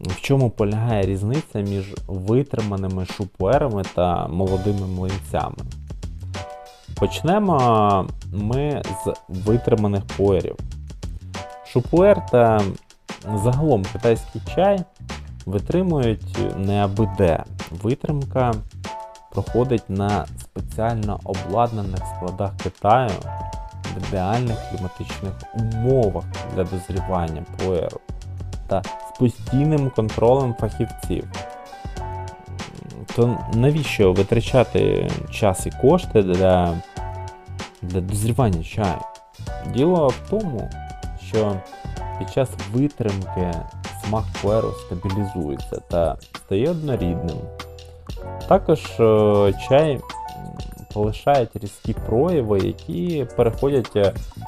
В чому полягає різниця між витриманими шупуерами та молодими млинцями? Почнемо ми з витриманих пуерів. Шупуер та загалом китайський чай витримують не аби де. Витримка проходить на спеціально обладнаних складах Китаю в ідеальних кліматичних умовах для дозрівання пуеру та постійним контролем фахівців. То навіщо витрачати час і кошти для, для дозрівання чаю? Діло в тому, що під час витримки смак пуеру стабілізується та стає однорідним. Також е, чай полишають різкі прояви, які переходять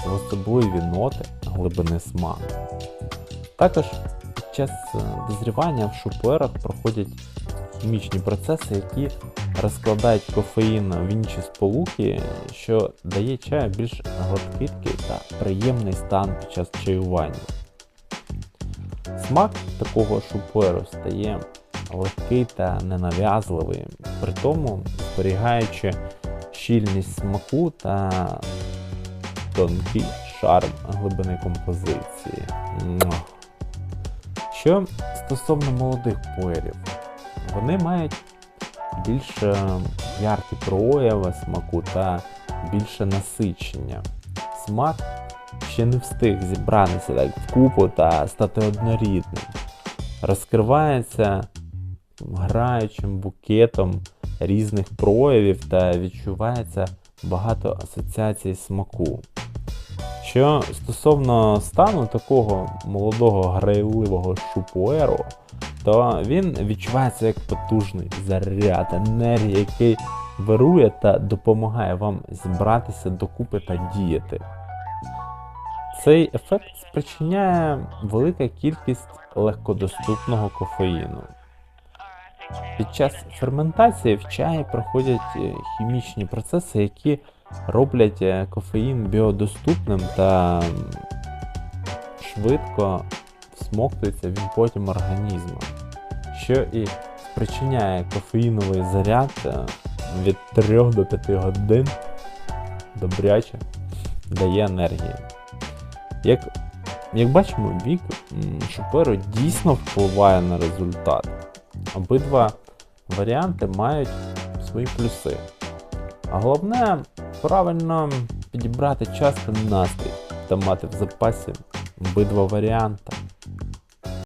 в особливі ноти глибини смаку. Також час е, дозрівання в шупуерах проходять хімічні процеси, які розкладають кофеїн в інші сполуки, що дає чаю більш гладкий та приємний стан під час чаювання. Смак такого шупуеру стає легкий та ненав'язливий, при тому зберігаючи щільність смаку та тонкий шарм глибини композиції. Що стосовно молодих пуерів, вони мають більш яркі прояви смаку та більше насичення. Смак ще не встиг зібратися так вкупу та стати однорідним. Розкривається граючим букетом різних проявів та відчувається багато асоціацій смаку. Що стосовно стану такого молодого грайливого шупуеру, то він відчувається як потужний заряд енергії, який вирує та допомагає вам зібратися докупи та діяти. Цей ефект спричиняє велика кількість легкодоступного кофеїну. Під час ферментації в чаї проходять е, хімічні процеси, які роблять е, кофеїн біодоступним та швидко всмоктується він потім організмом, що і спричиняє кофеїновий заряд е, від 3 до 5 годин добряче дає енергії. Як, як бачимо, вік шоперу дійсно впливає на результат. Обидва варіанти мають свої плюси. А головне правильно підібрати час та настрій та мати в запасі обидва варіанти.